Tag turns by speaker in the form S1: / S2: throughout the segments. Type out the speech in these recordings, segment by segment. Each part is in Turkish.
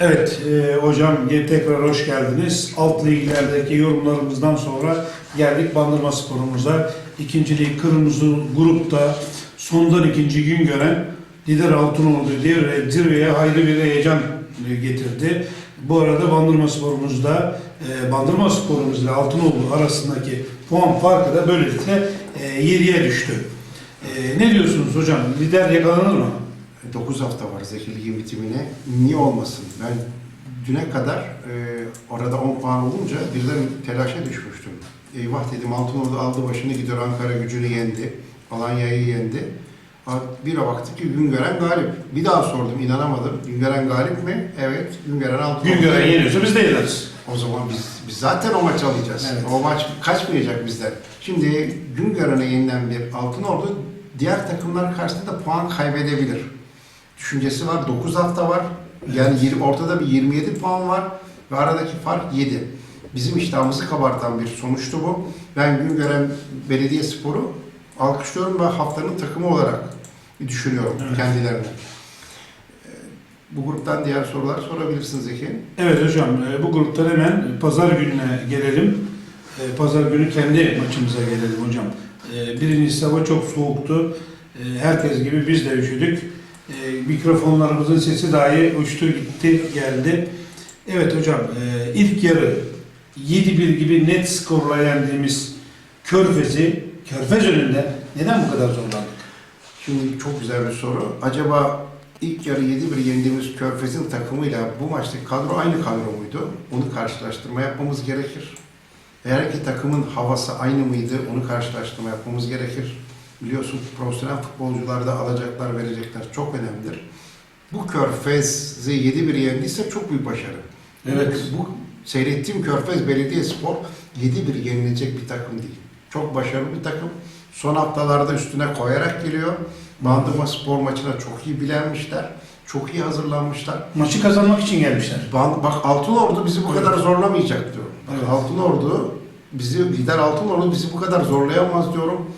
S1: Evet e, hocam tekrar hoş geldiniz. Alt liglerdeki yorumlarımızdan sonra geldik Bandırma sporumuza. İkinci lig kırmızı grupta sondan ikinci gün gören lider Altınordu diye ve zirveye hayırlı bir heyecan getirdi. Bu arada Bandırma sporumuzda e, Bandırma sporumuz ile Altınordu arasındaki puan farkı da böylelikle e, 7'ye düştü. E, ne diyorsunuz hocam? Lider yakalanır mı?
S2: 9 hafta var Zeki Lig'in bitimine. Niye olmasın? Ben düne kadar e, orada 10 puan olunca birden telaşa düşmüştüm. Eyvah dedim Altınordu aldı başını gidiyor Ankara gücünü yendi. Alanya'yı yendi. Bir baktık ki Güngören galip. Bir daha sordum inanamadım. Güngören galip mi? Evet. Güngören Altınordu.
S1: Güngören yeniyorsa biz de yeneriz.
S2: O zaman biz, biz zaten o maçı alacağız.
S1: Evet.
S2: O maç kaçmayacak bizden. Şimdi Güngören'e yenilen bir Altınordu diğer takımlar karşısında da puan kaybedebilir. Düşüncesi var. 9 hafta var. Yani 20, ortada bir 27 puan var ve aradaki fark 7. Bizim iştahımızı kabartan bir sonuçtu bu. Ben Güngören Belediye Sporu alkışlıyorum ve haftanın takımı olarak düşünüyorum
S1: Evet.
S2: kendilerine. Ee, Bu gruptan diğer sorular sorabilirsiniz Zeki.
S1: Evet hocam, e, bu gruptan hemen pazar gününe gelelim. E, Pazar günü kendi maçımıza gelelim hocam. E, Birincisi hava çok soğuktu. Herkes gibi biz de üşüdük. E, Mikrofonlarımızın sesi dahi uçtu gitti geldi. Evet hocam, e, ilk yarı 7-1 gibi net skorla yendiğimiz Körfez'i, Körfez önünde neden bu kadar zorlandık?
S2: Şimdi çok güzel bir soru. Acaba ilk yarı 7-1 yendiğimiz Körfez'in takımıyla bu maçtaki kadro aynı kadro muydu? Onu karşılaştırma yapmamız gerekir. Eğer ki takımın havası aynı mıydı? Onu karşılaştırma yapmamız gerekir. Biliyorsun profesyonel futbolcularda alacaklar, verecekler çok önemlidir. Bu Körfez'i 7-1 yendiyse çok büyük başarı.
S1: Evet.
S2: Bu seyrettiğim Körfez Belediyespor 7-1 yenilecek bir takım değil. Çok başarılı bir takım. Son haftalarda üstüne koyarak geliyor. Bandırma spor maçına çok iyi bilenmişler. Çok iyi hazırlanmışlar.
S1: Maçı kazanmak için gelmişler.
S2: Ban- Bak Altınordu bizi bu kadar zorlamayacak diyorum. Bak
S1: Evet.
S2: Altınordu bizi lider Altınordu bizi bu kadar zorlayamaz diyorum.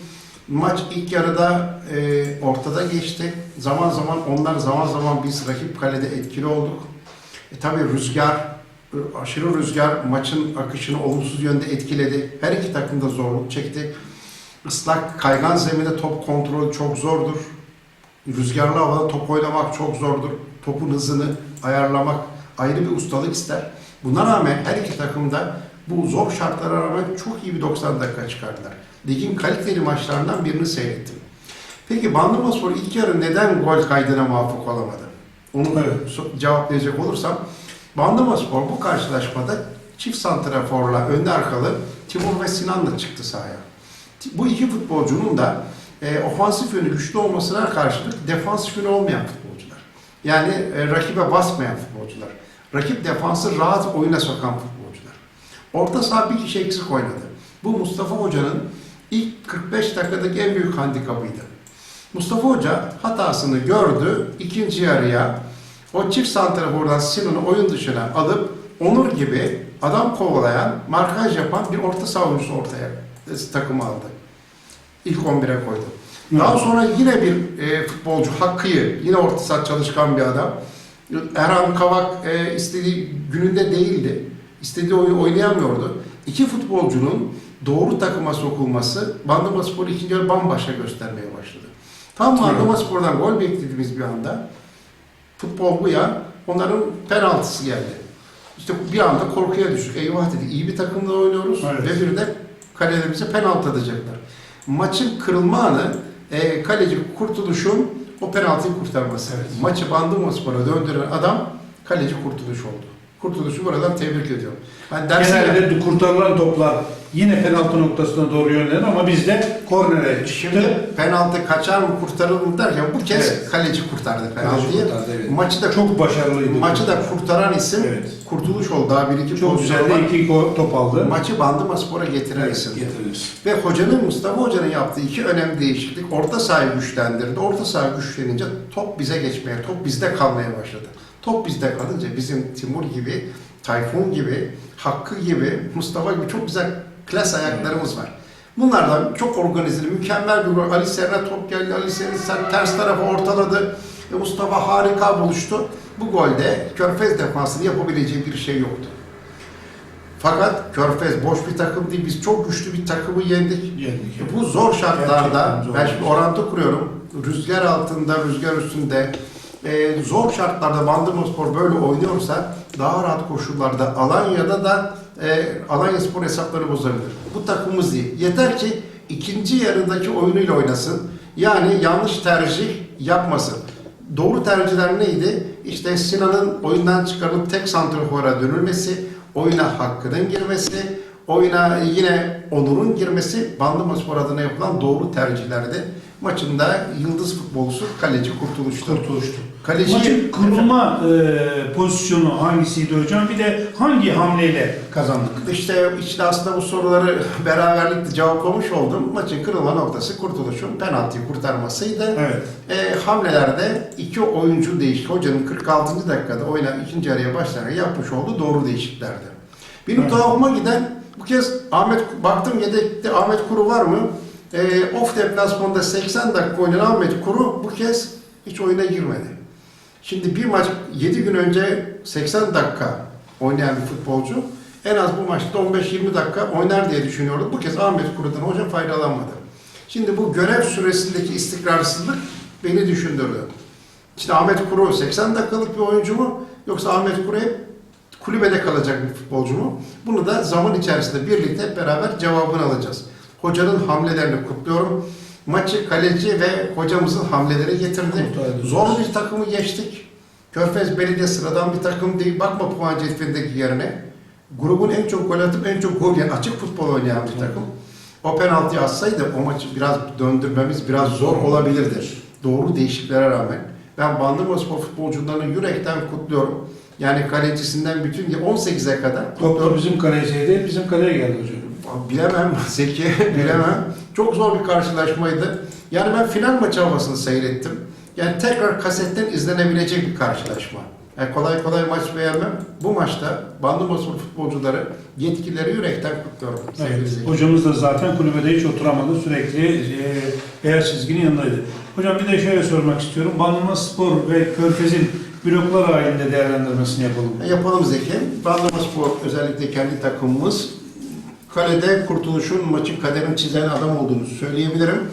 S2: Maç ilk yarıda e, ortada geçti. Zaman zaman onlar zaman zaman biz rakip kalede etkili olduk. E, tabii rüzgar aşırı rüzgar maçın akışını olumsuz yönde etkiledi. Her iki takım da zorluk çekti. Islak kaygan zeminde top kontrolü çok zordur. Rüzgarlı havada top oynamak çok zordur. Topun hızını ayarlamak ayrı bir ustalık ister. Buna rağmen her iki takım da bu zor şartlara rağmen çok iyi bir 90 dakika çıkardılar. Ligin kaliteli maçlarından birini seyrettim. Peki Bandırmaspor ilk yarı neden gol kaydına muvaffak olamadı? Onu
S1: Evet.
S2: cevaplayacak olursam Bandırmaspor bu karşılaşmada çift santraforla önde arkalı Timur ve Sinan'la çıktı sahaya. Bu iki futbolcunun da e, ofansif yönü güçlü olmasına karşılık defansif yönü olmayan futbolcular. Yani e, rakibe basmayan futbolcular. Rakip defansı rahat oyuna sokan futbolcular. Orta saha bir kişi eksik oynadı. Bu Mustafa Hoca'nın ilk 45 dakikadaki en büyük handikapıydı. Mustafa Hoca hatasını gördü. ikinci yarıya o çift santrafordan Sinan'ı oyun dışına alıp Onur gibi adam kovalayan, markaj yapan bir orta saha oyuncusu ortaya e, takımı aldı. İlk 11'e koydu. Daha sonra yine bir e, futbolcu Hakkı'yı, yine orta saha çalışkan bir adam. Erhan Kavak e, istediği gününde değildi. İstediği oyunu oynayamıyordu. İki futbolcunun doğru takıma sokulması Bandırma Spor'u ikinci yarı bambaşka göstermeye başladı. Tam. Bandırma Spor'dan gol beklediğimiz bir anda futbol bu ya onların penaltısı geldi. İşte bir anda korkuya düştük. Eyvah dedi iyi bir takımla oynuyoruz
S1: Evet.
S2: ve bir de kalelerimize penaltı atacaklar. Maçın kırılma anı e, kaleci Kurtuluş'un o penaltıyı kurtarması.
S1: Evet.
S2: Maçı Bandırmaspor'a döndüren adam kaleci Kurtuluş oldu. Kurtuluş'u buradan tebrik ediyorum. Ben dersim
S1: Genelde kurtarılan toplar yine penaltı noktasına doğru yönlenir ama bizde kornere çıktı.
S2: Şimdi penaltı kaçar mı kurtarır mı derken bu kez
S1: Evet.
S2: kaleci kurtardı
S1: Kaleci
S2: penaltıyı.
S1: kurtardı, evet.
S2: Maçı da
S1: Çok başarılıydı.
S2: maçı da kurtaran isim
S1: Evet.
S2: Kurtuluş oldu. Daha bir iki
S1: çok güzel de iki top aldı.
S2: Maçı Bandırma Spor'a getiren
S1: Evet,
S2: isim.
S1: getirir.
S2: Ve hocanın Mustafa Hoca'nın yaptığı iki önemli değişiklik orta sahayı güçlendirdi. Orta saha güçlenince top bize geçmeye, top bizde kalmaya başladı. Top bizde kalınca bizim Timur gibi, Tayfun gibi, Hakkı gibi, Mustafa gibi çok güzel klas ayaklarımız var. Bunlardan çok organizeli, mükemmel bir gol. Ali Serra top geldi, Ali Serra ters tarafa ortaladı. Ve Mustafa harika buluştu. bu golde Körfez defansının yapabileceği bir şey yoktu. Fakat Körfez boş bir takım değil. Biz çok güçlü bir takımı yendik.
S1: Yendik.
S2: Bu zor şartlarda,
S1: zor.
S2: ben şimdi orantı kuruyorum. Rüzgar altında, rüzgar üstünde, e, zor şartlarda Bandırmaspor böyle oynuyorsa daha rahat koşullarda Alanya'da da e, Alanya Spor hesapları bozabilir. Bu takımımız değil. Yeter ki ikinci yarındaki oyunuyla oynasın. Yani yanlış tercih yapmasın. Doğru tercihler neydi? İşte Sinan'ın oyundan çıkarılıp tek santrafora dönülmesi, oyuna Hakkı'nın girmesi, oyuna yine Onur'un girmesi Bandırmaspor adına yapılan doğru tercihlerdi. Maçında yıldız futbolcusu kaleci kurtuluştu.
S1: Kurtuluştu.
S2: Kaleci
S1: Maçın kurulma e, pozisyonu hangisiydi hocam? Bir de hangi hamleyle kazandık?
S2: İşte, işte aslında bu soruları beraberlikle cevaplamış oldum. Maçın kırılma noktası kurtuluşun penaltıyı kurtarmasıydı.
S1: Evet.
S2: E, hamlelerde iki oyuncu değişti. Hocanın 46. dakikada oyuna ikinci araya başlayarak yapmış olduğu doğru değişikliklerdi. Benim
S1: Evet.
S2: tuhafıma giden bu kez Ahmet baktım yedekte Ahmet Kuru var mı? E, off deplasmanda 80 dakika oynayan Ahmet Kuru bu kez hiç oyuna girmedi. Şimdi bir maç 7 gün önce 80 dakika oynayan bir futbolcu en az bu maçta 15-20 dakika oynar diye düşünüyorduk. Bu kez Ahmet Kuru'dan hoca faydalanmadı. Şimdi bu görev süresindeki istikrarsızlık beni düşündürdü. İşte Ahmet Kuru 80 dakikalık bir oyuncu mu yoksa Ahmet Kuru hep kulübede kalacak bir futbolcu mu? Bunu da zaman içerisinde birlikte beraber cevabını alacağız. Hocanın hamlelerini kutluyorum. Maçı kaleci ve hocamızın hamleleri getirdi. Zor bir takımı geçtik. Körfez Belediye sıradan bir takım değil. Bakma puan cetvelindeki yerine. Grubun en çok gol atıp en çok gol yiyen, açık futbol oynayan bir takım. O penaltıyı atsaydı o maçı biraz döndürmemiz biraz zor olabilirdi. Doğru değişikliklere rağmen. Ben Bandırmaspor futbolcularını yürekten kutluyorum. Yani kalecisinden bütün 18'e kadar
S1: Top bizim kaleciye bizim kaleye geldi hocam.
S2: Bilemem Zeki, bilemem. Çok zor bir karşılaşmaydı. Yani ben final maçı havasını seyrettim. Yani tekrar kasetten izlenebilecek bir karşılaşma. Yani kolay kolay maç beğenmem. Bu maçta Bandırmaspor futbolcuları yetkilileri yürekten kutluyorum.
S1: Evet. Hocamız da zaten kulübede hiç oturamadı. Sürekli e, beyaz çizginin yanındaydı. Hocam bir de şöyle sormak istiyorum. Bandırma Spor ve Körfez'in bloklar halinde değerlendirmesini yapalım.
S2: Yapalım Zeki. Bandırmaspor özellikle kendi takımımız kalede kurtuluşun maçın kaderini çizen adam olduğunu söyleyebilirim.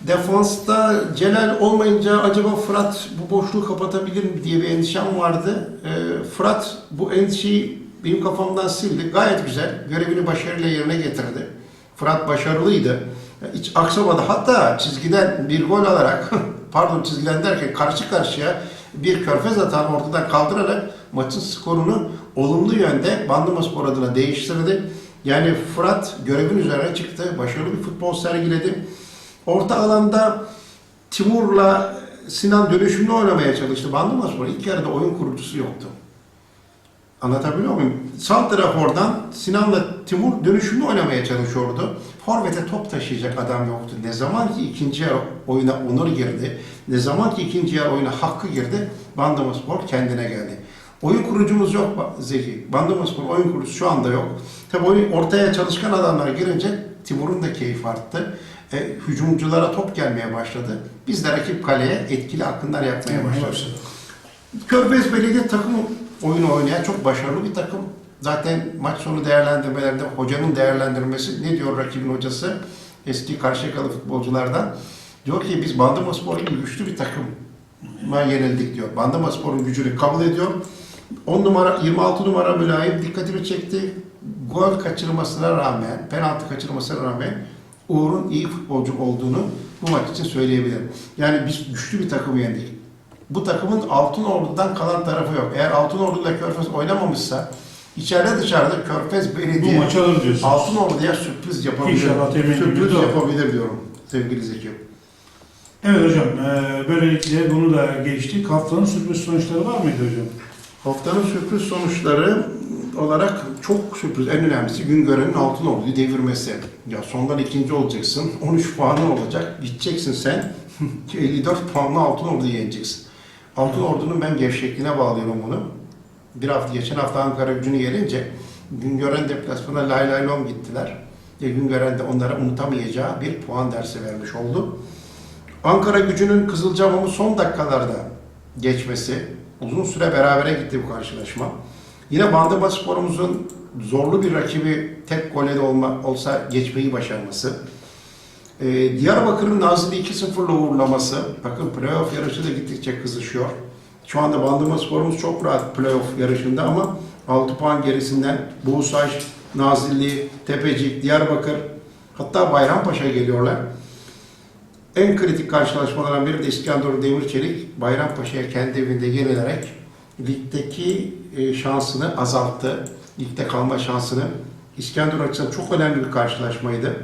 S2: Defansta Celal olmayınca acaba Fırat bu boşluğu kapatabilir mi diye bir endişem vardı. Ee, Fırat bu endişeyi benim kafamdan sildi. Gayet güzel. Görevini başarıyla yerine getirdi. Fırat başarılıydı. Hiç aksamadı. Hatta çizgiden bir gol alarak, pardon çizgiden derken karşı karşıya bir körfez atağını ortadan kaldırarak maçın skorunu olumlu yönde Bandırmaspor adına değiştirdi. Yani Fırat görevin üzerine çıktı. Başarılı bir futbol sergiledi. Orta alanda Timur'la Sinan dönüşümlü oynamaya çalıştı. Bandırmaspor ilk yarıda oyun kurucusu yoktu. Anlatabiliyor muyum? Sağ oradan Sinan'la Timur dönüşümlü oynamaya çalışıyordu. Forvet'e top taşıyacak adam yoktu. Ne zaman ki ikinci oyuna Onur girdi, ne zaman ki ikinci oyuna Hakkı girdi, Bandırmaspor kendine geldi. Oyun kurucumuz yok Zeki. Bandırmaspor oyun kurucusu şu anda yok. Tabii oyun ortaya çalışkan adamlar girince Timur'un da keyif arttı. E, hücumculara top gelmeye başladı. Biz de rakip kaleye etkili akınlar yapmaya başladık. Körfez Belediye takımı oyunu oynayan çok başarılı bir takım. Zaten maç sonu değerlendirmelerde hocanın değerlendirmesi ne diyor rakibin hocası? Eski Karşıyakalı futbolculardan. Diyor ki biz Bandırmaspor gibi güçlü bir takım yenildik diyor. Bandırmaspor'un gücünü kabul ediyor. 10 numara 26 numara mülayim dikkatimi çekti. Gol kaçırmasına rağmen, penaltı kaçırmasına rağmen Uğur'un iyi futbolcu olduğunu bu maç için söyleyebilirim. Yani biz güçlü bir takımı yendik. Bu takımın Altın Ordu'dan kalan tarafı yok. Eğer Altın Ordu'yla Körfez oynamamışsa içeride dışarıda Körfez
S1: Bu
S2: Belediye
S1: maçı alır diyorsunuz.
S2: Altın Ordu'ya sürpriz yapabilir.
S1: İnşallah temin
S2: sürpriz yapabilir diyorum sevgili Zeki.
S1: Evet hocam, e, böylelikle bunu da geçtik. Haftanın sürpriz sonuçları var mıydı hocam?
S2: Haftanın sürpriz sonuçları olarak çok sürpriz. En önemlisi Güngören'in Altın Ordu'yu devirmesi. Ya sondan ikinci olacaksın. 13 puanın olacak. Gideceksin sen. 54 puanla Altın Ordu'yu yeneceksin. Altın Ordu'nun ben gevşekliğine bağlıyorum bunu. Bir hafta, geçen hafta Ankara gücünü yenince Güngören deplasmana lay lay lom gittiler. Ve Güngören de onlara unutamayacağı bir puan dersi vermiş oldu. Ankara gücünün Kızılcamam'ı son dakikalarda geçmesi, Uzun süre berabere gitti bu karşılaşma. Yine Bandırma Spor'umuzun zorlu bir rakibi tek gole de olma, olsa geçmeyi başarması. Ee, Diyarbakır'ın Nazilli 2-0'la uğurlaması. Bakın playoff yarışı da gittikçe kızışıyor. Şu anda Bandırma Spor'umuz çok rahat playoff yarışında ama 6 puan gerisinden Buğsaş, Nazilli, Tepecik, Diyarbakır hatta Bayrampaşa geliyorlar. En kritik karşılaşmalardan biri de İskenderun Demirçelik Bayrampaşa'ya kendi evinde yenilerek ligdeki e, şansını azalttı. Ligde kalma şansını. İskenderun açısından çok önemli bir karşılaşmaydı.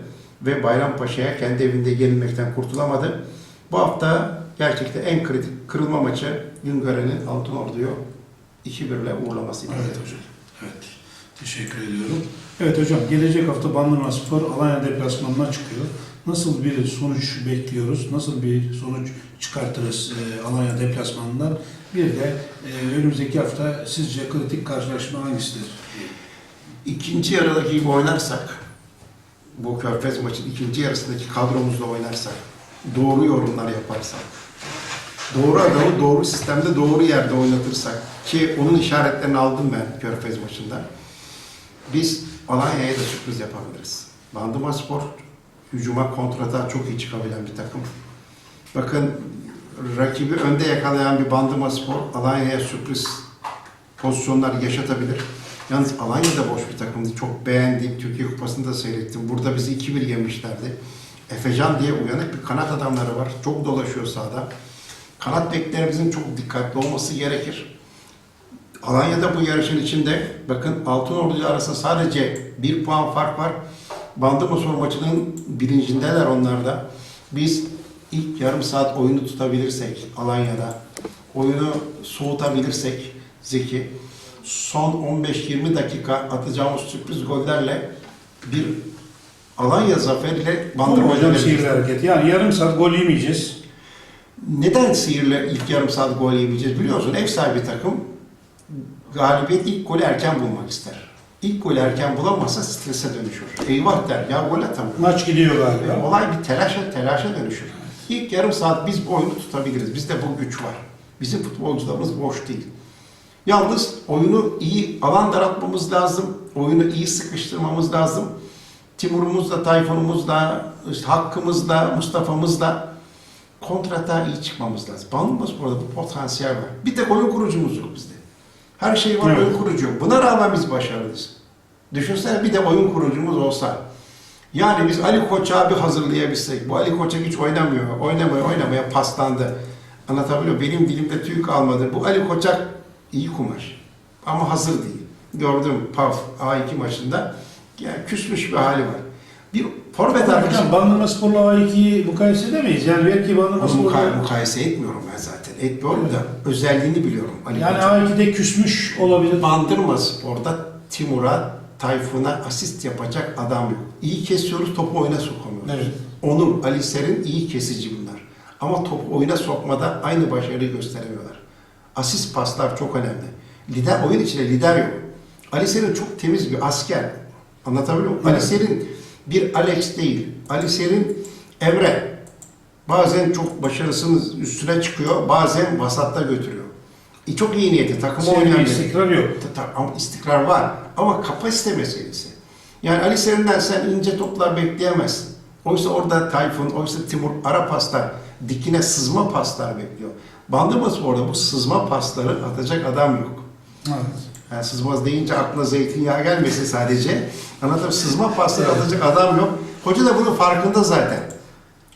S2: Ve Bayrampaşa'ya kendi evinde yenilmekten kurtulamadı. Bu hafta gerçekten en kritik kırılma maçı Güngören'in Altın Ordu'yu 2-1 ile uğurlamasıydı.
S1: Evet hocam. Evet. Teşekkür ediyorum. Evet hocam gelecek hafta Bandırma Spor Alanya deplasmanına çıkıyor. Nasıl bir sonuç bekliyoruz? Nasıl bir sonuç çıkartırız e, Alanya deplasmanından? Bir de e, önümüzdeki hafta sizce kritik karşılaşma hangisidir?
S2: İkinci yarıdaki gibi oynarsak, bu Körfez maçın ikinci yarısındaki kadromuzla oynarsak, doğru yorumlar yaparsak, doğru adamı doğru sistemde doğru yerde oynatırsak ki onun işaretlerini aldım ben Körfez maçında. Biz Alanya'ya da sürpriz yapabiliriz. Bandırma Spor hücuma kontrata çok iyi çıkabilen bir takım. Bakın rakibi önde yakalayan bir Bandırma Spor Alanya'ya sürpriz pozisyonlar yaşatabilir. Yalnız Alanya da boş bir takımdı. Çok beğendiğim Türkiye Kupası'nda da seyrettim. Burada bizi 2-1 yemişlerdi. Efecan diye uyanık bir kanat adamları var. Çok dolaşıyor sahada. Kanat beklerimizin çok dikkatli olması gerekir. Alanya'da bu yarışın içinde bakın Altın Ordu arasında sadece bir puan fark var. Bandırma maçının bilincindeler onlar da. Biz ilk yarım saat oyunu tutabilirsek Alanya'da, oyunu soğutabilirsek Zeki, son 15-20 dakika atacağımız sürpriz gollerle bir Alanya zaferiyle Bandırma
S1: Hocam sihirli hareket. Yani yarım saat gol yemeyeceğiz.
S2: Neden Sihir'le ilk yarım saat gol yemeyeceğiz biliyorsun? Ev sahibi takım galibiyet ilk golü erken bulmak ister. İlk golü erken bulamazsa strese dönüşür. Eyvah der ya gol atamam.
S1: Maç gidiyor
S2: E,
S1: galiba.
S2: olay bir telaşa telaşa dönüşür. İlk yarım saat biz bu oyunu tutabiliriz. Bizde bu güç var. Bizim futbolcularımız boş değil. Yalnız oyunu iyi alan daratmamız lazım. Oyunu iyi sıkıştırmamız lazım. Timur'umuzla, Tayfun'umuzla, işte Hakkımızla, Mustafa'mızla kontrata iyi çıkmamız lazım. Bandırma Spor'da bu potansiyel var. Bir tek oyun kurucumuz yok bizde. Her şey var,
S1: Evet.
S2: oyun kurucu. Buna rağmen biz başarılıyız. Düşünsene bir de oyun kurucumuz olsa. Yani biz Ali Koç'a bir hazırlayabilsek. Bu Ali Koç'a hiç oynamıyor. Oynamaya oynamaya paslandı. Anlatabiliyor muyum? Benim dilimde tüy kalmadı. Bu Ali Koçak iyi kumaş. Ama hazır değil. Gördüm PAF A2 maçında. Yani küsmüş bir hali var. Bir forvet arkadaşım.
S1: Hocam Bandırma Spor'la A2'yi mukayese edemeyiz. Yani belki Bandırma Spor'la...
S2: muka- mukayese etmiyorum ben zaten. Etmiyorum da özelliğini biliyorum. Ali
S1: Yani
S2: Koçak.
S1: A2'de küsmüş olabilir.
S2: Bandırma Spor'da Timur'a, Tayfun'a asist yapacak adam yok. İyi kesiyoruz, topu oyuna sokamıyoruz.
S1: Evet.
S2: Onur, Ali Ser'in iyi kesici bunlar. Ama topu oyuna sokmada aynı başarıyı gösteremiyorlar. Asist paslar çok önemli. Lider, oyun içinde lider yok. Ali Ser'in çok temiz bir asker. Anlatabiliyor muyum? Ali
S1: Evet.
S2: Ser'in bir Alex değil. Ali Ser'in Emre. Bazen çok başarısının üstüne çıkıyor, bazen vasatta götürüyor. E, çok iyi niyeti, takıma
S1: Senin
S2: oynayan
S1: istikrar yok.
S2: Ta- ta- Ama istikrar var. Ama kapasite meselesi. Yani Ali Serim'den sen ince toplar bekleyemezsin. Oysa orada Tayfun, oysa Timur ara paslar, dikine sızma paslar bekliyor. Bandırma Spor'da bu sızma pasları atacak adam yok.
S1: Evet.
S2: Yani sızmaz deyince aklına zeytinyağı gelmesin sadece. Anladım sızma pasları atacak adam yok. Hoca da bunun farkında zaten.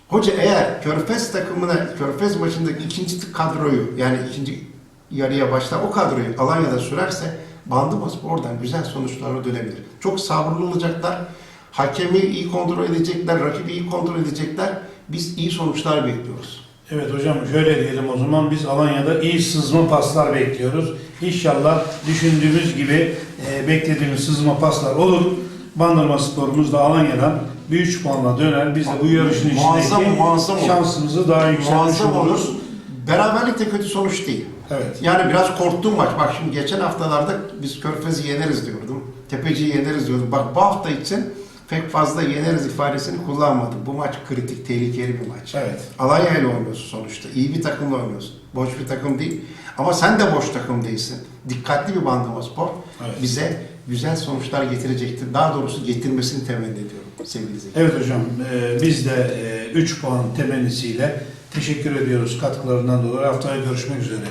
S2: Hoca eğer Körfez takımına, Körfez maçındaki ikinci kadroyu yani ikinci yarıya başlar o kadroyu Alanya'da sürerse Bandırma oradan güzel sonuçlarla dönebilir. Çok sabırlı olacaklar. Hakemi iyi kontrol edecekler, rakibi iyi kontrol edecekler. Biz iyi sonuçlar bekliyoruz.
S1: Evet hocam şöyle diyelim o zaman biz Alanya'da iyi sızma paslar bekliyoruz. İnşallah düşündüğümüz gibi e, beklediğimiz sızma paslar olur. Bandırma sporumuz da Alanya'dan bir 3 puanla döner. Biz de bu yarışın
S2: Muazzam,
S1: içindeki
S2: muazzam olur.
S1: şansımızı daha yükseltmiş
S2: Muazzam olur.
S1: oluruz.
S2: Beraberlik de kötü sonuç değil.
S1: Evet.
S2: Yani biraz korktum maç. Bak şimdi geçen haftalarda biz Körfez'i yeneriz diyordum. Tepeci'yi yeneriz diyordum. Bak bu hafta için pek fazla yeneriz ifadesini kullanmadım. Bu maç kritik, tehlikeli bir maç.
S1: Evet.
S2: Alanya ile oynuyorsun sonuçta. İyi bir takımla oynuyorsun. Boş bir takım değil. Ama sen de boş takım değilsin. Dikkatli bir Bandırma Spor
S1: Evet.
S2: bize güzel sonuçlar getirecektir. Daha doğrusu getirmesini temenni ediyorum sevgili Zeki.
S1: Evet hocam, e, biz de 3 puan temennisiyle teşekkür ediyoruz katkılarından dolayı. Haftaya görüşmek üzere.